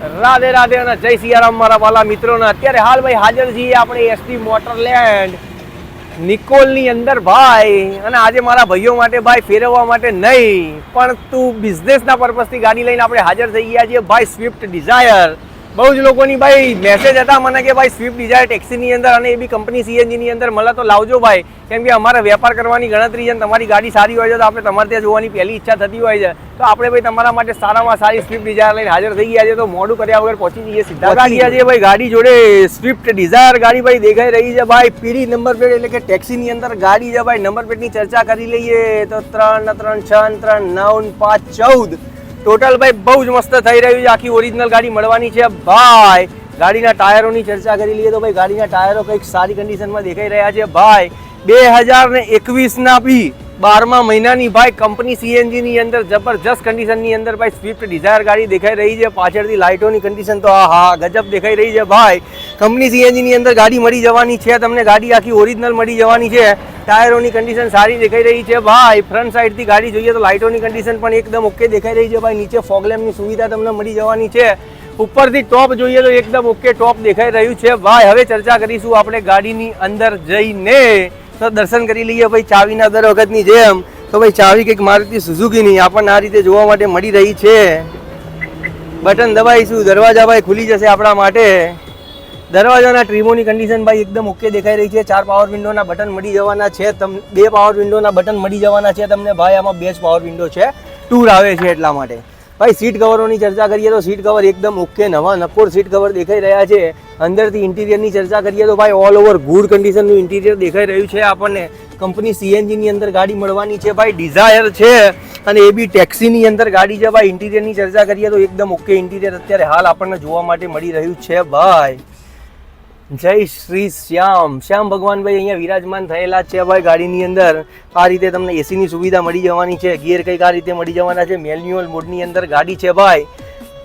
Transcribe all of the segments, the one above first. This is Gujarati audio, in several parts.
રાધે રાધે અને જય સિયારામ મારા વાલા મિત્રોને. અત્યારે હાલ ભાઈ હાજર છીએ આપણે એસટી મોટરલેન્ડ. નિકોલની અંદર ભાઈ, અને આજે મારા ભાઈઓ માટે ભાઈ ફેરવવા માટે નહીં, પણ તું બિઝનેસના પર્પઝથી ગાડી લઈને આપણે હાજર થઈ ગયા છીએ. ભાઈ સ્વિફ્ટ ડિઝાયર બહુ જ લોકોની ભાઈ મેસેજ હતા મને કે ભાઈ સ્વિફ્ટ ડિઝાયર ટેક્સીની અંદર અને એ બી કંપની સીએનજીની અંદર મળે તો લાવજો ભાઈ. કેમ કે અમારે વેપાર કરવાની ગણતરી છે અને તમારી ગાડી સારી હોય છે તો આપણે તમારે ત્યાં જોવાની પહેલી ઈચ્છા થતી હોય છે. તો આપણે ભાઈ તમારા માટે સારામાં સારી સ્વિફ્ટ ડિઝાયર લઈને હાજર થઈ ગયા છે. તો મોડું કર્યા વગર પહોંચી જઈએ સીધા ગયા છે ભાઈ ગાડી જોડે સ્વિફ્ટ ડિઝાયર ગાડી ભાઈ દેખાઈ રહી છે ભાઈ. પીળી નંબર પ્લેટ એટલે કે ટેક્સીની અંદર ગાડી છે ભાઈ. નંબર પ્લેટની ચર્ચા કરી લઈએ. તો ત્રણ ત્રણ છ ત્રણ નવ પાંચ ચૌદ. ટોટલ ભાઈ બહુ જ મસ્ત થઈ રહ્યું છે. આખી ઓરિજિનલ ગાડી મળવાની છે. ભાઈ, ગાડીના ટાયરોની ચર્ચા કરી લઈએ તો ભાઈ ગાડીના ટાયરો કંઈક સારી કન્ડિશનમાં દેખાઈ રહ્યા છે. ભાઈ, બે હજાર ને એકવીસના બી બારમા મહિનાની ભાઈ કંપની સીએનજી ની અંદર જબરજસ્ત કન્ડિશનની અંદર ભાઈ સ્વિફ્ટ ડિઝાયર ગાડી દેખાઈ રહી છે. પાછળથી લાઇટોની કન્ડિશન તો આ હા ગજબ દેખાઈ રહી છે ભાઈ. કંપની સીએનજી ની અંદર ગાડી મળી જવાની છે, તમને ગાડી આખી ઓરિજિનલ મળી જવાની છે. ટાયરોની કન્ડિશન સારી દેખાઈ રહી છે ભાઈ. ફ્રન્ટ સાઈડથી ગાડી જોઈએ તો લાઇટોની કન્ડિશન પણ એકદમ ઓકે દેખાઈ રહી છે ભાઈ. નીચે ફોગલેમ્પની સુવિધા તમને મળી જવાની છે. ઉપરથી ટોપ જોઈએ તો એકદમ ઓકે ટોપ દેખાઈ રહ્યું છે. ભાઈ, હવે ચર્ચા કરીશું આપણે ગાડીની અંદર જઈને. તો દર્શન કરી લઈએ ભાઈ, ચાવીના દર વખતની જેમ. તો ભાઈ, ચાવી કંઈક મારુતિ સુઝુકીની, આપણને આ રીતે જોવા માટે મળી રહી છે. બટન દબાવીશું, દરવાજા ભાઈ ખુલી જશે આપણા માટે. દરવાજાના ટ્રીમોની કન્ડિશન ભાઈ એકદમ ઓકે દેખાઈ રહી છે. ચાર પાવર વિન્ડોના બટન મળી જવાના છે. તમ, બે પાવર વિન્ડોના બટન મળી જવાના છે તમને. ભાઈ, આમાં બે જ પાવર વિન્ડો છે. ટૂર આવે છે એટલા માટે. ભાઈ સીટ કવરોની ચર્ચા કરીએ તો સીટ કવર એકદમ ઓકે નવા નકોર સીટ કવર દેખાઈ રહ્યા છે. અંદરથી ઇન્ટિરિયરની ચર્ચા કરીએ તો ભાઈ ઓલ ઓવર ગુડ કન્ડિશનનું ઇન્ટિરિયર દેખાઈ રહ્યું છે આપણને. કંપની સીએનજીની અંદર ગાડી મળવાની છે ભાઈ ડિઝાયર છે. અને એ બી ટેક્સીની અંદર ગાડી છે ભાઈ ઇન્ટિરિયરની ચર્ચા કરીએ તો એકદમ ઓકે ઇન્ટિરિયર અત્યારે હાલ આપણને જોવા માટે મળી રહ્યું છે ભાઈ. જય શ્રી શ્યામ. શ્યામ ભગવાન ભાઈ અહીંયા વિરાજમાન થયેલા છે ભાઈ ગાડીની અંદર. આ રીતે તમને એસીની સુવિધા મળી જવાની છે. ગિયર કંઈક આ રીતે મળી જવાના છે. મેન્યુઅલ મોડની અંદર ગાડી છે ભાઈ.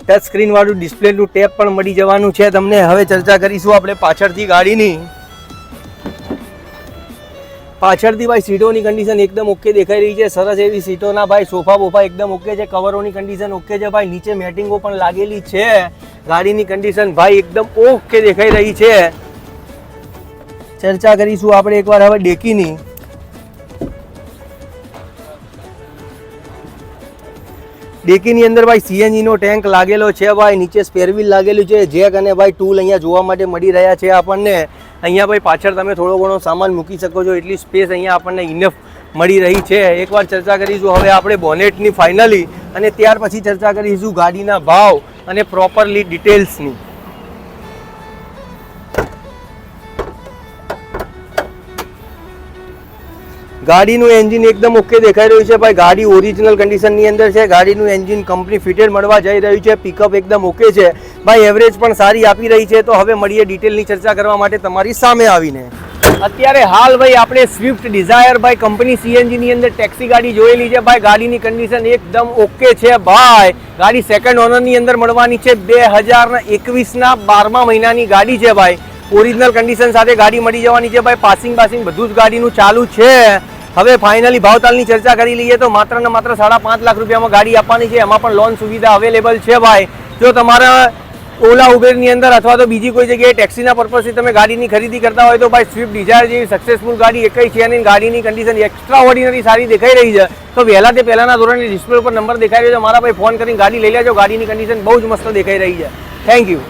ટચ સ્ક્રીન વાળું ડિસ્પ્લેનું ટેપ પણ મળી જવાનું છે તમને. હવે ચર્ચા કરીશું આપણે પાછળથી ગાડીની. પાછળથી ભાઈ સીટોની કન્ડિશન એકદમ ઓકે દેખાઈ રહી છે. સરસ એવી સીટોના ભાઈ સોફા બોફા એકદમ ઓકે છે. કવરોની કન્ડિશન ઓકે છે ભાઈ. નીચે મેટિંગો પણ લાગેલી છે. ગાડીની કન્ડિશન ભાઈ એકદમ ઓકે દેખાઈ રહી છે. ચર્ચા કરીશું આપણે એકવાર હવે ડેકીની. ડેકીની અંદર ભાઈ સીએનજી નો ટેન્ક લાગેલો છે ભાઈ. નીચે સ્પેરવીલ લાગેલું છે. જેક અને ભાઈ ટૂલ અહીંયા જોવા માટે મળી રહ્યા છે આપણને. અહીંયા ભાઈ પાછળ તમે થોડો ઘણો સામાન મૂકી શકો છો. એટલી સ્પેસ અહીંયા આપણને ઇનફ મળી રહી છે. એકવાર ચર્ચા કરીશું. હવે આપણે બોનેટની ફાઇનલી અને ત્યાર પછી ચર્ચા કરીશું ગાડીના ભાવ અને પ્રોપરલી ડિટેલ્સની ગાડીનું એન્જિન એકદમ ઓકે દેખાઈ રહ્યું છે. ભાઈ, ગાડી ઓરિજિનલ કન્ડિશનની અંદર છે. ગાડીનું એન્જિન કંપની ફિટેડ મળવા જઈ રહ્યું છે. પિકઅપ એકદમ ઓકે છે. ભાઈ એવરેજ પણ સારી આપી રહી છે. તો હવે મળીએ ડિટેલની ચર્ચા કરવા માટે તમારી સામે આવીને. અત્યારે હાલ ભાઈ, આપણે સ્વિફ્ટ ડિઝાયર ભાઈ કંપની સીએનજીની અંદર ટેક્સી ગાડી જોયેલી છે. ભાઈ, ગાડીની કન્ડિશન એકદમ ઓકે છે. ભાઈ, ગાડી સેકન્ડ ઓનરની અંદર મળવાની છે. બે હજારના એકવીસના બારમા મહિનાની ગાડી છે, ભાઈ. ઓરિજિનલ કન્ડિશન સાથે ગાડી મળી જવાની છે, ભાઈ. પાસિંગ પાસિંગ બધું જ ગાડીનું ચાલુ છે. હવે ફાઇનલી ભાવતાલની ચર્ચા કરી લઈએ તો માત્ર ને માત્ર સાડા પાંચ લાખ રૂપિયામાં ગાડી આપવાની છે. એમાં પણ લોન સુવિધા અવેલેબલ છે ભાઈ. જો તમારા ઓલા ઉબેરની અંદર અથવા તો બીજી કોઈ જગ્યાએ ટેક્સીના પર્પઝથી તમે ગાડીની ખરીદી કરતા હોય તો ભાઈ સ્વિફ્ટ ડિઝાયર જેવી સક્સેસફુલ ગાડી એકઈ છે અને ગાડીની કન્ડિશન એક્સ્ટ્રા ઓર્ડિનરી સારી દેખાઈ રહી છે. તો વહેલા તે પહેલાના ધોરણે ડિસ્પ્લે ઉપર નંબર દેખાઈ રહ્યો છે. મારા ભાઈ ફોન કરીને ગાડી લઈ લેજો. ગાડીની કન્ડિશન બહુ જ મસ્ત દેખાઈ રહી છે. Thank you